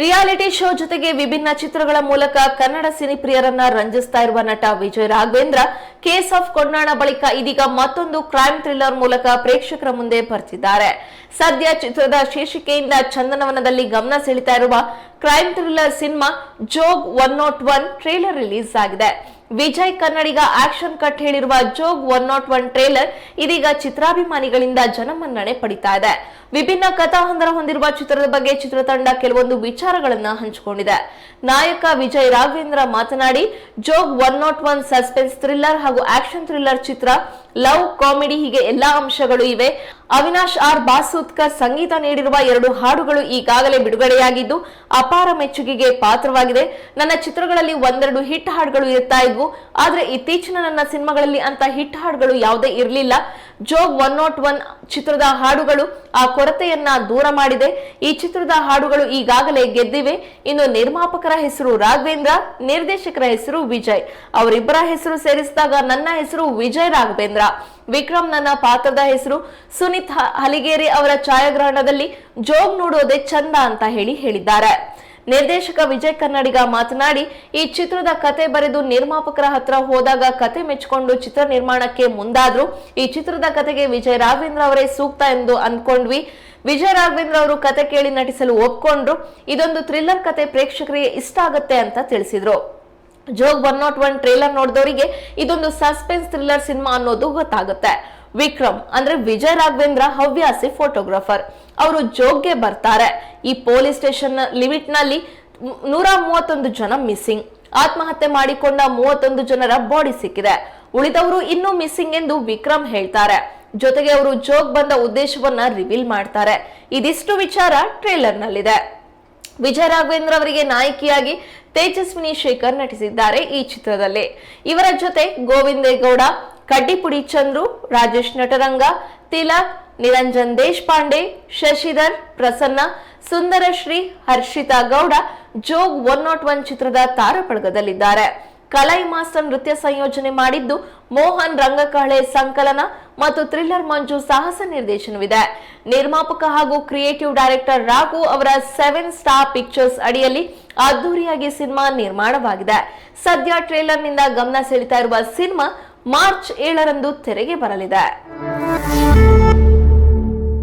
Reality show ಜೊತೆಗೆ ವಿಭಿನ್ನ ಚಿತ್ರಗಳ ಮೂಲಕ ಕನ್ನಡ ಸಿನಿಪ್ರಿಯರನ್ನ ರಂಜಿಸ್ತಾ ಇರುವ ನಟ ವಿಜಯ್ ರಾಘವೇಂದ್ರ, ಕೇಸ್ ಆಫ್ ಕೊಂಡಾಣ ಬಳಿಕ ಇದೀಗ ಮತ್ತೊಂದು ಕ್ರೈಮ್ ಥ್ರಿಲ್ಲರ್ ಮೂಲಕ ಪ್ರೇಕ್ಷಕರ ಮುಂದೆ ಬರ್ತಿದ್ದಾರೆ. ಸದ್ಯ ಚಿತ್ರದ ಶೀರ್ಷಿಕೆಯಿಂದ ಚಂದನವನದಲ್ಲಿ ಗಮನ ಸೆಳಿತಾ ಇರುವ crime thriller cinema Jog one not one trailer release ಆಗಿದೆ. ವಿಜಯ್ ಕನ್ನಡಿಗ ಆಕ್ಷನ್ ಕಟ್ ಹೇಳಿರುವ Jog one not one trailer ಇದೀಗ ಚಿತ್ರಾಭಿಮಾನಿಗಳಿಂದ ಜನಮನ್ನಣೆ ಪಡಿತಾ ಇದೆ. ವಿಭಿನ್ನ ಕಥಾಹಂದರ ಹೊಂದಿರುವ ಚಿತ್ರದ ಬಗ್ಗೆ ಚಿತ್ರತಂಡ ಕೆಲವೊಂದು ವಿಚಾರಗಳನ್ನ ಹಂಚಿಕೊಂಡಿದೆ. ನಾಯಕ ವಿಜಯ್ ರಾಘವೇಂದ್ರ ಮಾತನಾಡಿ, Jog one not one suspense thriller ಹಾಗೂ ಆಕ್ಷನ್ ಥ್ರಿಲ್ಲರ್ ಚಿತ್ರ ಲವ್ ಕಾಮಿಡಿ ಹೀಗೆ ಎಲ್ಲಾ ಅಂಶಗಳು ಇವೆ. ಅವಿನಾಶ್ ಆರ್ ಬಾಸೂತ್ಕರ್ ಸಂಗೀತ ನೀಡಿರುವ ಎರಡು ಹಾಡುಗಳು ಈಗಾಗಲೇ ಬಿಡುಗಡೆಯಾಗಿದ್ದು ಅಪಾರ ಮೆಚ್ಚುಗೆಗೆ ಪಾತ್ರವಾಗಿದೆ. ನನ್ನ ಚಿತ್ರಗಳಲ್ಲಿ ಒಂದೆರಡು ಹಿಟ್ ಹಾಡುಗಳು ಇರ್ತಾ ಇದ್ವು. ಆದ್ರೆ ಇತ್ತೀಚಿನ ನನ್ನ ಸಿನಿಮಾಗಳಲ್ಲಿ ಅಂತ ಹಿಟ್ ಹಾಡುಗಳು ಯಾವುದೇ ಇರಲಿಲ್ಲ. ಜೋಗ್ ಒನ್ ನಾಟ್ ಒನ್ ಚಿತ್ರದ ಹಾಡುಗಳು ಆ ಕೊರತೆಯನ್ನ ದೂರ ಮಾಡಿದೆ. ಈ ಚಿತ್ರದ ಹಾಡುಗಳು ಈಗಾಗಲೇ ಗೆದ್ದಿವೆ. ಇನ್ನು ನಿರ್ಮಾಪಕರ ಹೆಸರು ರಾಘವೇಂದ್ರ, ನಿರ್ದೇಶಕರ ಹೆಸರು ವಿಜಯ್. ಅವರಿಬ್ಬರ ಹೆಸರು ಸೇರಿಸಿದಾಗ ನನ್ನ ಹೆಸರು ವಿಜಯ್ ರಾಘವೇಂದ್ರ. ವಿಕ್ರಮ್ ನನ್ನ ಪಾತ್ರದ ಹೆಸರು. ಸುನಿತ್ ಹಲಿಗೇರಿ ಅವರ ಛಾಯಾಗ್ರಹಣದಲ್ಲಿ ಜೋಗ್ ನೋಡೋದೇ ಚಂದ ಅಂತ ಹೇಳಿ ಹೇಳಿದ್ದಾರೆ. ನಿರ್ದೇಶಕ ವಿಜಯ್ ಕನ್ನಡಿಗ ಮಾತನಾಡಿ, ಈ ಚಿತ್ರದ ಕತೆ ಬರೆದು ನಿರ್ಮಾಪಕರ ಹತ್ರ ಹೋದಾಗ ಕತೆ ಮೆಚ್ಚಿಕೊಂಡು ಚಿತ್ರ ನಿರ್ಮಾಣಕ್ಕೆ ಮುಂದಾದ್ರು. ಈ ಚಿತ್ರದ ಕತೆಗೆ ವಿಜಯ್ ರಾಘವೇಂದ್ರ ಅವರೇ ಸೂಕ್ತ ಎಂದು ಅಂದ್ಕೊಂಡ್ವಿ. ವಿಜಯ್ ರಾಘವೇಂದ್ರ ಅವರು ಕತೆ ಕೇಳಿ ನಟಿಸಲು ಒಪ್ಕೊಂಡ್ರು. ಇದೊಂದು ಥ್ರಿಲ್ಲರ್ ಕತೆ ಪ್ರೇಕ್ಷಕರಿಗೆ ಇಷ್ಟ ಆಗುತ್ತೆ ಅಂತ ತಿಳಿಸಿದ್ರು. Jog one not one trailer ನೋಡಿದವರಿಗೆ ಇದೊಂದು ಸಸ್ಪೆನ್ಸ್ ಥ್ರಿಲ್ಲರ್ ಸಿನಿಮಾ ಅನ್ನೋದು ಗೊತ್ತಾಗುತ್ತೆ. ವಿಕ್ರಮ್ ಅಂದ್ರೆ ವಿಜಯ್ ರಾಘವೇಂದ್ರ ಹವ್ಯಾಸಿ ಫೋಟೋಗ್ರಾಫರ್. ಅವರು ಜೋಗ್ಗೆ ಬರ್ತಾರೆ. ಈ ಪೊಲೀಸ್ ಸ್ಟೇಷನ್ ಲಿಮಿಟ್ನಲ್ಲಿ ನೂರ ಮೂವತ್ತೊಂದು ಜನ ಮಿಸ್ಸಿಂಗ್. ಆತ್ಮಹತ್ಯೆ ಮಾಡಿಕೊಂಡ ಮೂವತ್ತೊಂದು ಜನರ ಬಾಡಿ ಸಿಕ್ಕಿದೆ. ಉಳಿದವರು ಇನ್ನೂ ಮಿಸ್ಸಿಂಗ್ ಎಂದು ವಿಕ್ರಮ್ ಹೇಳ್ತಾರೆ. ಜೊತೆಗೆ ಅವರು ಜೋಗ್ ಬಂದ ಉದ್ದೇಶವನ್ನ ರಿವೀಲ್ ಮಾಡ್ತಾರೆ. ಇದಿಷ್ಟು ವಿಚಾರ ಟ್ರೇಲರ್ ನಲ್ಲಿದೆ ವಿಜಯ ರಾಘವೇಂದ್ರ ಅವರಿಗೆ ನಾಯಕಿಯಾಗಿ ತೇಜಸ್ವಿನಿ ಶೇಖರ್ ನಟಿಸಿದ್ದಾರೆ ಈ ಚಿತ್ರದಲ್ಲಿ. ಇವರ ಜೊತೆ Govindegowda Kaddipudi Chandru, Rajesh Nataranga, Tilak, Niranjan Deshpande, Shashidhar, Prasanna, Sundarashree, Harshitha Gowda, Jog one not one ಚಿತ್ರದ ತಾರಪಳಗದಲ್ಲಿದ್ದಾರೆ. ಕಲೈ ಮಾಸ್ಟರ್ ನೃತ್ಯ ಸಂಯೋಜನೆ ಮಾಡಿದ್ದು ಮೋಹನ್ ರಂಗಕಹಳೆ ಸಂಕಲನ ಮತ್ತು ಥ್ರಿಲ್ಲರ್ ಮಂಜು ಸಾಹಸ ನಿರ್ದೇಶನವಿದೆ. ನಿರ್ಮಾಪಕ ಹಾಗೂ ಕ್ರಿಯೇಟಿವ್ ಡೈರೆಕ್ಟರ್ ರಾಘು ಅವರ ಸೆವೆನ್ ಸ್ಟಾರ್ ಪಿಕ್ಚರ್ಸ್ ಅಡಿಯಲ್ಲಿ ಅದ್ದೂರಿಯಾಗಿ ಸಿನಿಮಾ ನಿರ್ಮಾಣವಾಗಿದೆ. ಸದ್ಯ ಟ್ರೇಲರ್ನಿಂದ ಗಮನ ಸೆಳೀತಾ ಇರುವ ಸಿನಿಮಾ ಮಾರ್ಚ್ ಏಳರಂದು ತೆರೆಗೆ ಬರಲಿದೆ.